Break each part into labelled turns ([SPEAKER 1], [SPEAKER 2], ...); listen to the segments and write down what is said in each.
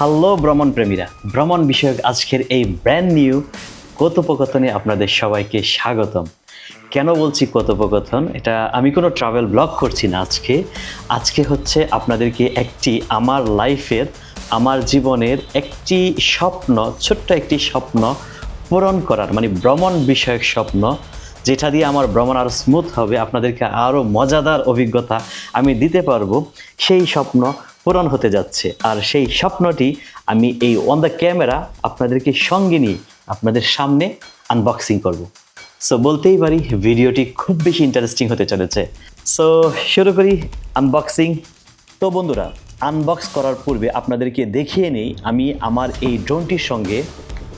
[SPEAKER 1] Hello ভ্রমণ প্রেমীরা, ভ্রমণ বিষয়ক আজকের এই ব্র্যান্ড নিউ কথোপকথনে আপনাদের সবাইকে স্বাগতম। কেন বলছি কথোপকথন? এটা আমি কোনো ট্রাভেল ব্লগ করছি না আজকে। আজকে হচ্ছে আপনাদেরকে একটি আমার লাইফের আমার জীবনের একটি স্বপ্ন, ছোট্ট একটি স্বপ্ন পূরণ করার মানে ভ্রমণ বিষয়ক স্বপ্ন, যেটা দিয়ে আমার ভ্রমণ আরও স্মুথ হবে, আপনাদেরকে আরও মজাদার অভিজ্ঞতা আমি দিতে পারব। সেই স্বপ্ন পূরণ হতে যাচ্ছে। আর সেই স্বপ্নটি আমি এই অন দ্য ক্যামেরা আপনাদেরকে সঙ্গে নিয়ে আপনাদের সামনে আনবক্সিং করব। সো বলতেই পারি ভিডিওটি খুব বেশি ইন্টারেস্টিং হতে চলেছে। সো শুরু করি আনবক্সিং তো বন্ধুরা আনবক্স করার পূর্বে আপনাদেরকে দেখিয়ে নেই আমি আমার এই ড্রোনটির সঙ্গে,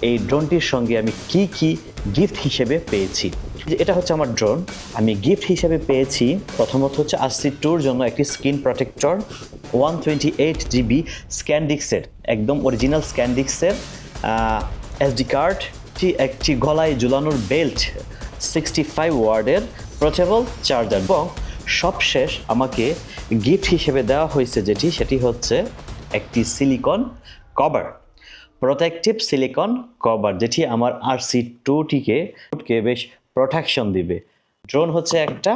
[SPEAKER 1] এই ড্রোনটির সঙ্গে আমি কি কি গিফট হিসেবে পেয়েছি। যে এটা হচ্ছে আমার ড্রোন আমি গিফট হিসেবে পেয়েছি। প্রথমত হচ্ছে আসছি টুর জন্য একটি screen protector one twenty eight GB স্ক্যানডিক্সের একদম অরিজিনাল স্ক্যানডিক্সের এসডি কার্ড একটি গলায় ঝুলানোর বেল্ট সিক্সটি ফাইভ ওয়ার্ডের পোর্টেবল চার্জার এবং সবশেষ আমাকে গিফট হিসেবে দেওয়া হয়েছে যেটি, সেটি হচ্ছে একটি silicone cover protective silicone cover যেটি আমার আর সি টুটিকে বেশ প্রোটেকশন দিবে। ড্রোন হচ্ছে একটা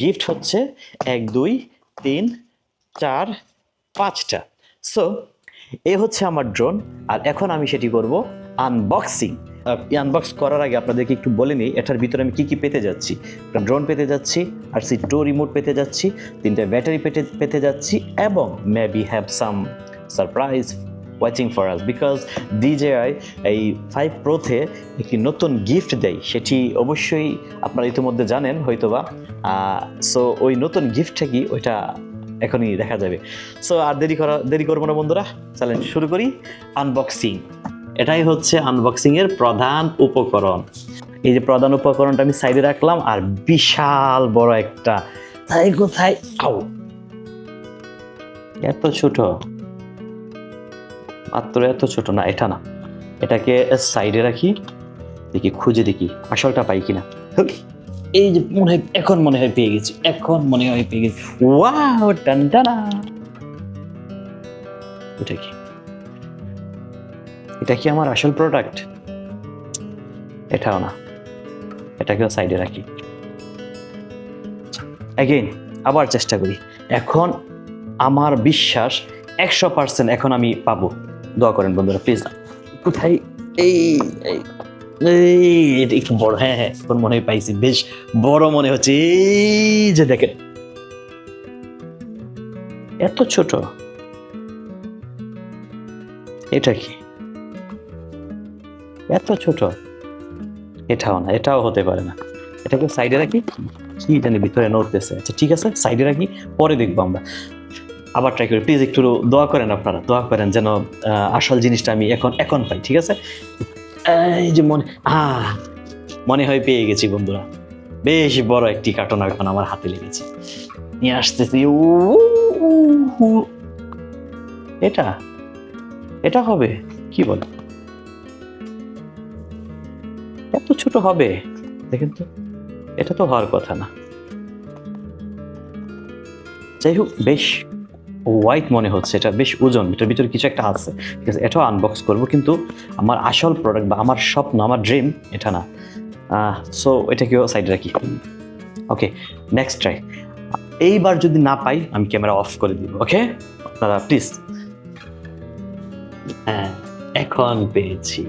[SPEAKER 1] গিফট হচ্ছে এক, দুই, তিন, চার, পাঁচটা। সো এ হচ্ছে আমার ড্রোন আর এখন আমি সেটি করব আনবক্সিং আনবক্স করার আগে আপনাদেরকে একটু বলে নিই, এটার ভিতরে আমি কী কী পেতে যাচ্ছি। ড্রোন পেতে যাচ্ছি, আর সি টু রিমোট পেতে যাচ্ছি, তিনটে ব্যাটারি পেতে পেতে যাচ্ছি, এবং may be have some surprise watching for us because DJI এই ফাইভ প্রোতে একটি নতুন গিফট দেয়, সেটি অবশ্যই আপনারা ইতিমধ্যে জানেন হয়তোবা। সো ওই নতুন গিফটটা কি, ওইটা এখনই দেখা যাবে। সো আর দেরি করা, দেরি করব না বন্ধুরা, চলেন শুরু করি আনবক্সিং এটাই হচ্ছে আনবক্সিং এর প্রধান উপকরণ। এই যে প্রধান উপকরণটা আমি সাইডে রাখলাম, আর বিশাল বড় একটা। তাই কোথায়? এত ছোট। মাত্র এত ছোট না এটা না। এটাকে সাইডে রাখি দেখি খুঁজে দেখি আসলটা পাই কিনা। এই যে মনে হয় এখন মনে হয় পেয়ে গেছি এখন মনে হয় পেয়ে গেছি। ওয়াও টান টানা এটা কি? এটা কি আমার আসল প্রোডাক্ট এটাও না। এটাকেও সাইডে রাখি। অ্যাগেইন আবার চেষ্টা করি। এখন আমার বিশ্বাস একশো পার্সেন্ট এখন আমি পাবো। দোয়া করেন বন্ধুরা প্লিজ কোথায়? এই- এই এটা একটু বড় হ্যাঁ হ্যাঁ এখন মনে হয় পাইছি, বেশ বড় মনে হচ্ছে। এই যে দেখেন। এত ছোট। এটা কি? এত ছোট। এটাও না, এটাও হতে পারে না। এটাকে সাইডে রাখি কি জানি, ভিতরে নড়তেছে। আচ্ছা ঠিক আছে, সাইডে রাখি পরে দেখব আমরা। আবার ট্রাই করি। প্লিজ একটু দোয়া করেন আপনারা, দোয়া করেন যেন আসল জিনিসটা আমি এখন এখন পাই, ঠিক আছে? এই যে মনে, আহ, মনে হয় পেয়ে গেছি বন্ধুরা। বেশ বড় একটি কার্টন এখন আমার হাতে লেগেছে। নিয়ে আসতেছি। এটা? এটা হবে? কি বল? এত ছোট হবে? দেখেন তো, এটা তো হওয়ার কথা না। যাই হোক, বেশ হোয়াইট মনে হচ্ছে, এটা বেশ ওজন, এটার ভিতরে কিছু একটা আছে। ঠিক আছে, এটাও আনবক্স করব, কিন্তু আমার আসল প্রোডাক্ট বা আমার স্বপ্ন, আমার ড্রিম এটা না। সো এটা এটাকেও সাইডে রাখি। ওকে নেক্সট ট্রাই এইবার যদি না পাই, আমি ক্যামেরা অফ করে দিব ওকে আপনারা প্লিজ হ্যাঁ এখন পেয়েছি।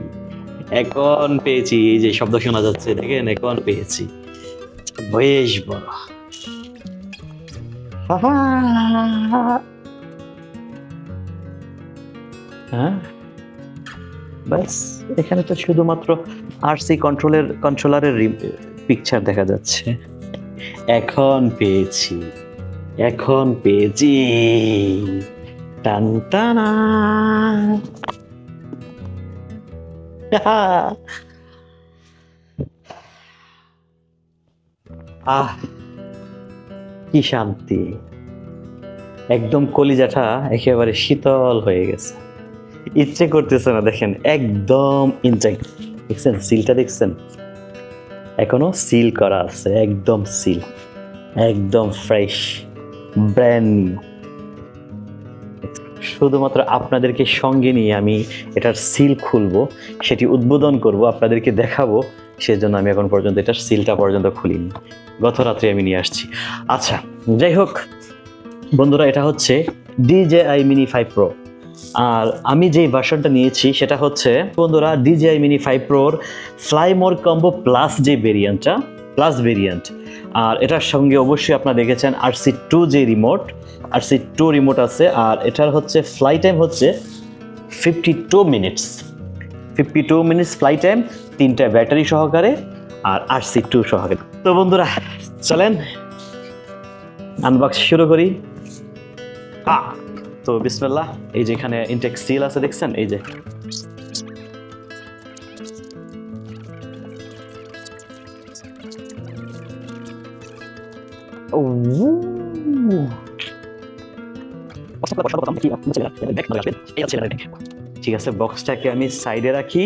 [SPEAKER 1] এখন পেয়েছি, এই যে শব্দ শোনা যাচ্ছে, দেখেন, এখন পেয়েছি। বেশ বড়। হ্যাঁ? ব্যাস, এখানে তো শুধুমাত্র আরসি কন্ট্রোলের কন্ট্রোলারের পিকচার দেখা যাচ্ছে। এখন পেয়েছি এখন পেয়েছি। টান, টানা আহ, কি শান্তি। একদম কলিজাটা একেবারে শীতল হয়ে গেছে। ইচ্ছে করতেছে না, দেখেন, একদম ইনটেক দেখছেন? সিলটা দেখছেন? এখনও সিল করা আছে, একদম সিল একদম ফ্রেশ ব্র্যান্ড নিউ শুধুমাত্র আপনাদেরকে সঙ্গে নিয়ে আমি এটার সিল খুলবো, সেটি উদ্বোধন করব, আপনাদেরকে দেখাবো, সেজন্য আমি এখন পর্যন্ত এটার সিলটা পর্যন্ত খুলিনি। গত রাত্রে আমি নিয়ে আসছি। আচ্ছা যাই হোক, বন্ধুরা, এটা হচ্ছে D J I mini five pro আর আমি যেই ভার্সনটা নিয়েছি, সেটা হচ্ছে, বন্ধুরা ডিজিআই মিনি ফাইভ প্রোর ফ্লাইমোর কম্বো প্লাস যে ভেরিয়েন্টটা প্লাস ভেরিয়েন্ট আর এটার সঙ্গে অবশ্যই আপনারা দেখেছেন আর সি টু যে remote R C two remote আছে, আর এটার হচ্ছে ফ্লাই টাইম হচ্ছে fifty two minutes fifty two minutes fly time তিনটা ব্যাটারি সহকারে, আর আর সি টু সহকারে। তো বন্ধুরা, চলেন আনবক্স শুরু করি। আ! তো বিসমিল্লাহ, এই যে এখানে ইনটেক সিল আছে দেখছেন? এই যে। ঠিক আছে বক্সটাকে আমি সাইডে রাখি।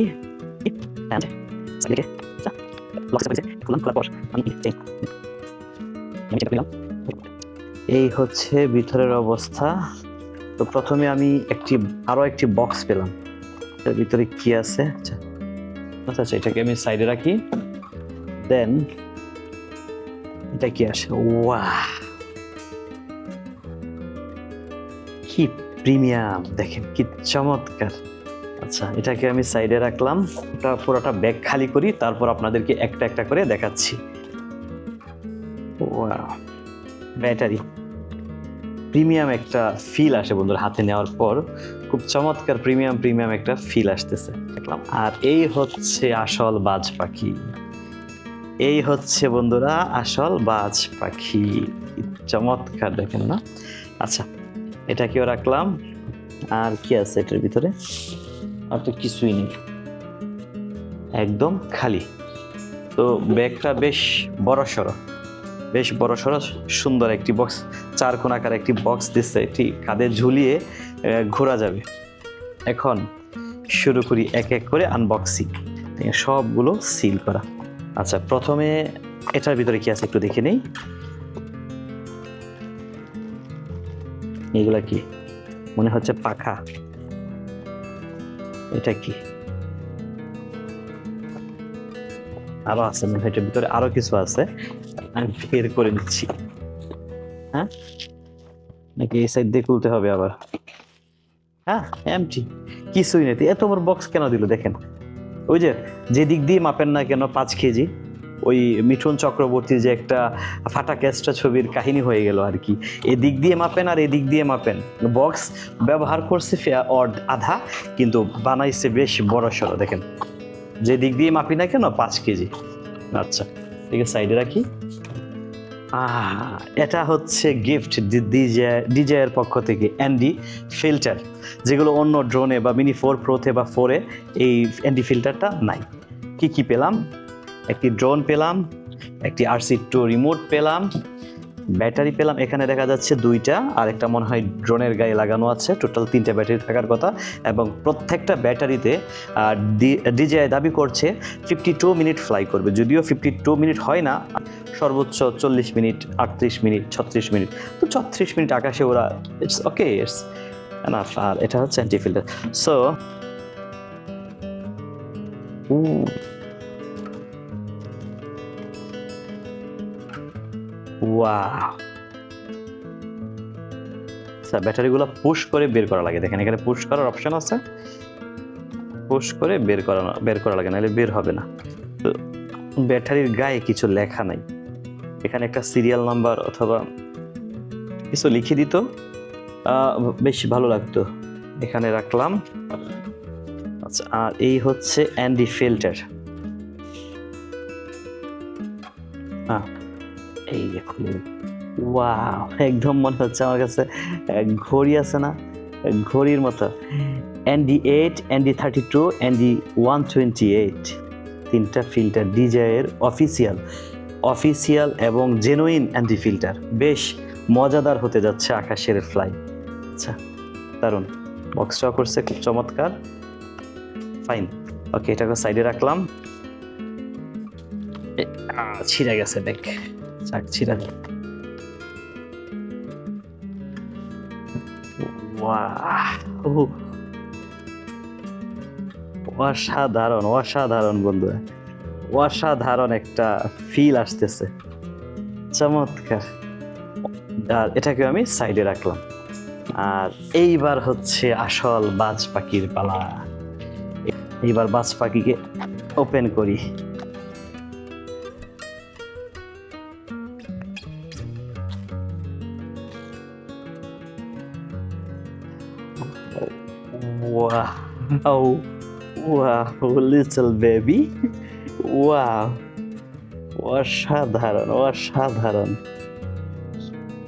[SPEAKER 1] এই হচ্ছে ভিতরের অবস্থা। তো প্রথমে আমি একটি, আরও একটি বক্স পেলাম। এর ভিতরে কি আছে? আচ্ছা। আচ্ছা আচ্ছা এটাকে আমি সাইডে রাখি। দেন এটা কি আসে ওয়া কি প্রিমিয়াম দেখেন, কি চমৎকার। আচ্ছা এটাকে আমি সাইডে রাখলাম। এটা পুরোটা ব্যাগ খালি করি, তারপর আপনাদেরকে একটা একটা করে দেখাচ্ছি। ব্যাটারি প্রিমিয়াম একটা ফিল আসে বন্ধুরা হাতে নেওয়ার পর। খুব চমৎকার প্রিমিয়াম প্রিমিয়াম একটা ফিল আসতেছে। দেখলাম। আর এই হচ্ছে আসল বাজ পাখি। এই হচ্ছে বন্ধুরা আসল বাজ পাখি। চমৎকার, দেখেন না? আচ্ছা এটা কেউ রাখলাম। আর কি আছে এটার ভিতরে? আর তো কিছুই নেই। একদম খালি। তো ব্যাগটা বেশ বড় সড়ো বেশ বড় সড়ো সুন্দর একটি বক্স চার কোণ আকার একটি বক্স দিচ্ছে এটি কাঁধে ঝুলিয়ে ঘোরা যাবে। এখন শুরু করি এক এক করে আনবক্সিং সবগুলো সিল করা। আচ্ছা প্রথমে এটার ভিতরে কি আছে একটু দেখে নেই? এগুলা কি? মনে হচ্ছে পাখা। এটা কি? আরও আছে, মনে হয় এটার ভিতরে আরও কিছু আছে। আমি বের করে নিচ্ছি। হ্যাঁ? নাকি এই সাইড দিয়ে খুলতে হবে আবার? হ্যাঁ এমটি কিছুই নেই। এত বড় বক্স কেন দিল দেখেন? ওই যে যে দিক দিয়ে মাপেন না কেন পাঁচ কেজি, ওই মিঠুন চক্রবর্তীর যে একটা ফাটা ক্যাস্টা ছবির কাহিনী হয়ে গেল আর কি। এদিক দিয়ে মাপেন আর এদিক দিয়ে মাপেন। বক্স ব্যবহার করছে অর্ধ- আধা, কিন্তু বানাইছে বেশ বড় সড়ো, দেখেন। যে দিক দিয়ে মাপি না কেন, পাঁচ কেজি। আচ্ছা ঠিক আছে সাইডে রাখি। এটা হচ্ছে গিফট ডিজে এর পক্ষ থেকে অ্যান্ডি ফিল্টার যেগুলো অন্য ড্রোনে বা মিনি ফোর প্রোতে বা ফোরে এই অ্যান্ডি ফিল্টারটা নাই। কি কি পেলাম? একটি ড্রোন পেলাম, একটি আরসি টু রিমোট পেলাম ব্যাটারি পেলাম, এখানে দেখা যাচ্ছে দুইটা আর একটা মনে হয় ড্রোনের গায়ে লাগানো আছে, টোটাল তিনটা ব্যাটারি থাকার কথা, এবং প্রত্যেকটা ব্যাটারিতে ডিজিআই দাবি করছে ফিফটি টু মিনিট ফ্লাই করবে, যদিও ফিফটি টু মিনিট হয় না, সর্বোচ্চ চল্লিশ মিনিট, আটত্রিশ মিনিট, ছত্রিশ মিনিট, তো ছত্রিশ মিনিট আকাশে ওরা ইটস ওকে ইটস আর এটা হচ্ছে অ্যান্টি ফিল্টার সো ওয়াও আচ্ছা ব্যাটারিগুলো পুশ করে বের করা লাগে। দেখেন, এখানে পুশ করার অপশন আছে। পুশ করে বের করা বের করা লাগে, নাহলে বের হবে না। তো ব্যাটারির গায়ে কিছু লেখা নাই। এখানে একটা সিরিয়াল নাম্বার অথবা কিছু লিখে দিত। বেশ ভালো লাগতো। এখানে রাখলাম। আচ্ছা আর এই হচ্ছে অ্যান্ডি ফিল্টার হ্যাঁ এই যে খুলে ওয়াও একদম মনে হচ্ছে আমার কাছে ঘড়ি আছে না? ঘড়ির মতো। ND eight ND thirty two ND one twenty eight তিনটা ফিল্টার ডিজাইয়ের অফিসিয়াল অফিসিয়াল এবং জেনুইন অ্যান্টি ফিল্টার বেশ মজাদার হতে যাচ্ছে আকাশের ফ্লাই আচ্ছা দারুণ। বক্সটাও করছে, খুব চমৎকার। ফাইন ওকে এটাকে সাইডে রাখলাম। ছিঁড়ে গেছে, দেখ। চাক ছিঁড়া অসাধারণ অসাধারণ বন্ধুরা অসাধারণ একটা ফিল আসতেছে। চমৎকার। আর এটাকে আমি সাইডে রাখলাম। আর এইবার হচ্ছে আসল বাজ পাখির পালা। এইবার বাজ পাখিকে ওপেন করি। Wow. Wow, little baby. Wow. অসাধারণ অসাধারণ।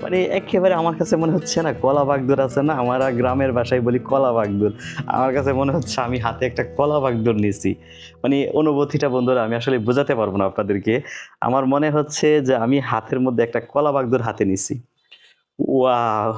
[SPEAKER 1] মানে একেবারে আমার কাছে মনে হচ্ছে না কলা বাগদুর আছে না? আমরা গ্রামের ভাষায় বলি কলা বাগদুর আমার কাছে মনে হচ্ছে আমি হাতে একটা কলা বাগদুর নিছি। মানে অনুভূতিটা বন্ধুরা আমি আসলে বোঝাতে পারব না আপনাদেরকে। আমার মনে হচ্ছে যে আমি হাতের মধ্যে একটা কলা বাগদুর হাতে নিছি। ওয়াও